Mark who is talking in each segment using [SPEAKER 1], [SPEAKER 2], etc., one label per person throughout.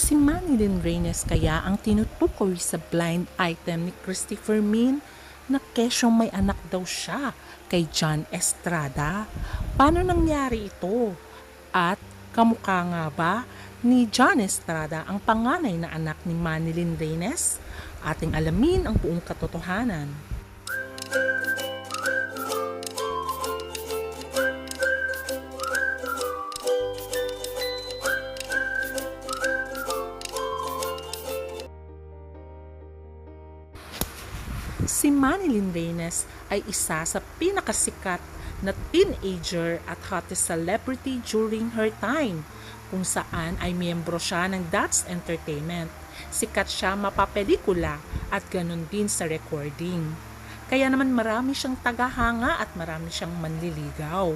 [SPEAKER 1] Si Manilyn Reynes kaya ang tinutukoy sa blind item ni Christopher Min na kesyong may anak daw siya kay John Estrada. Paano nangyari ito? At kamukha nga ba ni John Estrada ang panganay na anak ni Manilyn Reynes? Ating alamin ang buong katotohanan. Si Manilyn Reynes ay isa sa pinakasikat na teenager at hottest celebrity during her time kung saan ay miyembro siya ng That's Entertainment. Sikat siya mapapelikula at ganun din sa recording. Kaya naman marami siyang tagahanga at marami siyang manliligaw.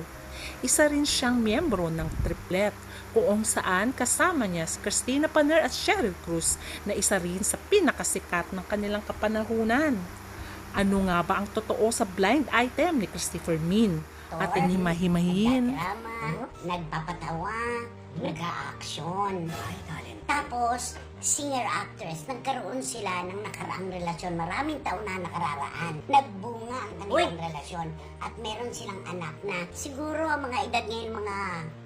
[SPEAKER 1] Isa rin siyang miyembro ng triplet kung saan kasama niya si Christina Paner at Cheryl Cruz na isa rin sa pinakasikat ng kanilang kapanahunan. Ano nga ba ang totoo sa blind item ni Christopher Min? Ating himahimahin.
[SPEAKER 2] Nagdrama, nagpapatawa, nag-aaksyon. Tapos, singer-actress, nagkaroon sila ng nakaraang relasyon. Maraming taon na nakararaan. Nagbunga ang kanilang relasyon. At meron silang anak na siguro ang mga edad ngayon mga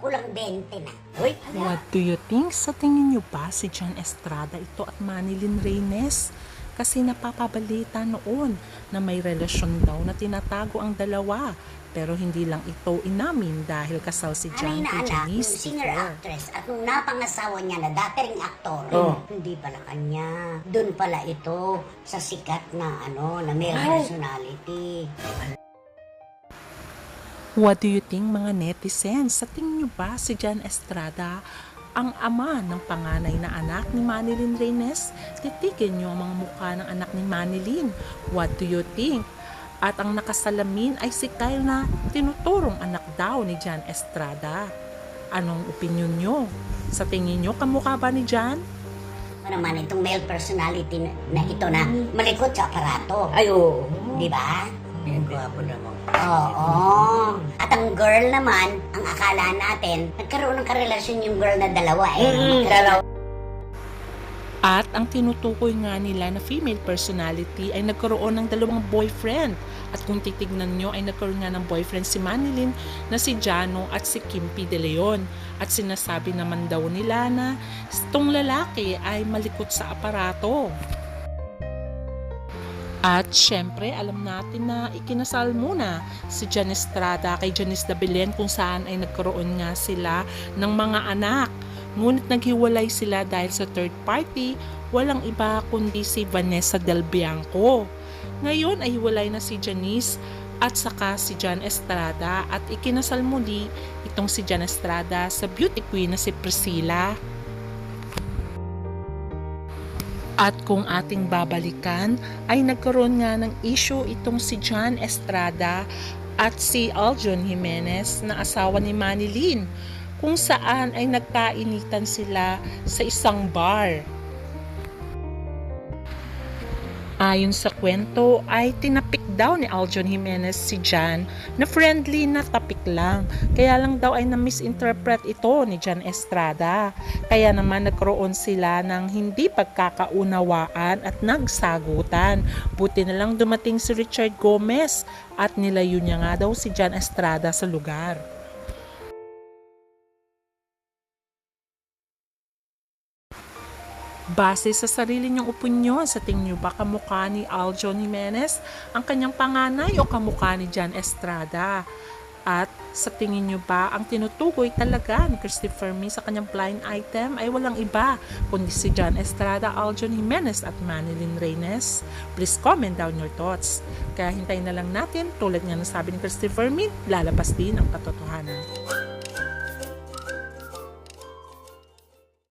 [SPEAKER 2] kulang 20 na. Uy,
[SPEAKER 1] What do you think? Sa tingin niyo ba si John Estrada ito at Manilyn Reynes? Kasi napapabalita noon na may relasyon daw na tinatago ang dalawa. Pero hindi lang ito inamin dahil kasal si
[SPEAKER 2] Anay
[SPEAKER 1] John
[SPEAKER 2] na
[SPEAKER 1] kay
[SPEAKER 2] anak, yung
[SPEAKER 1] Janice before.
[SPEAKER 2] singer-actress at nung napangasawa niya na dating aktor,
[SPEAKER 1] Oh.
[SPEAKER 2] hindi pala kanya. Doon pala ito sa sikat na ano, na may personality.
[SPEAKER 1] What do you think mga netizens? Sa tingin niyo ba si John Estrada ang ama ng panganay na anak ni Manilyn Reynes? Titikin niyo ang mga mukha ng anak ni Manilyn. What do you think? At ang nakasalamin ay si Kyle na tinuturong anak daw ni John Estrada. Anong opinion niyo? Sa tingin niyo, kamukha ba ni John?
[SPEAKER 2] Ano naman itong male personality na, na ito na malikot sa aparato.
[SPEAKER 3] Ay, oo.
[SPEAKER 2] Di ba?
[SPEAKER 3] Ang gwapo naman.
[SPEAKER 2] Oo. At ang girl naman, ang akala natin, nagkaroon ng karelasyon yung girl na dalawa eh.
[SPEAKER 3] Mm,
[SPEAKER 2] Dalawa.
[SPEAKER 1] At ang tinutukoy nga nila na female personality ay nagkaroon ng dalawang boyfriend. At kung titignan nyo ay nagkaroon nga ng boyfriend si Manilyn na si Jano at si Kimpi De Leon. At sinasabi naman daw nila na itong lalaki ay malikot sa aparato. At syempre, alam natin na ikinasal muna si Jan Estrada kay Janice de Belen kung saan ay nagkaroon nga sila ng mga anak. Ngunit naghiwalay sila dahil sa third party, walang iba kundi si Vanessa Del Bianco. Ngayon ay hiwalay na si Janice at saka si Jan Estrada at ikinasal muli itong si Jan Estrada sa beauty queen na si Priscilla. At kung ating babalikan, ay nagkaroon nga ng issue itong si John Estrada at si Aljon Jimenez na asawa ni Manilyn kung saan ay nagkainitan sila sa isang bar. Ayon sa kwento ay tinapik daw ni Aljon Jimenez si Jan na friendly na tapik lang. Kaya lang daw ay na-misinterpret ito ni Jan Estrada. Kaya naman nagkaroon sila ng hindi pagkakaunawaan at nagsagutan. Buti na lang dumating si Richard Gomez at nilayo niya nga daw si Jan Estrada sa lugar. Base sa sarili niyong opinyon, sa tingin niyo ba kamukha ni Aljon Jimenez ang kanyang panganay o kamukha ni Jan Estrada? At sa tingin niyo ba ang tinutukoy talaga ni Christopher Mee sa kanyang blind item ay walang iba kundi si Jan Estrada, Aljon Jimenez at Manilyn Reynes? Please comment down your thoughts. Kaya hintayin na lang natin, tulad nga ng sabi ni Christopher Mee, lalabas din ang katotohanan.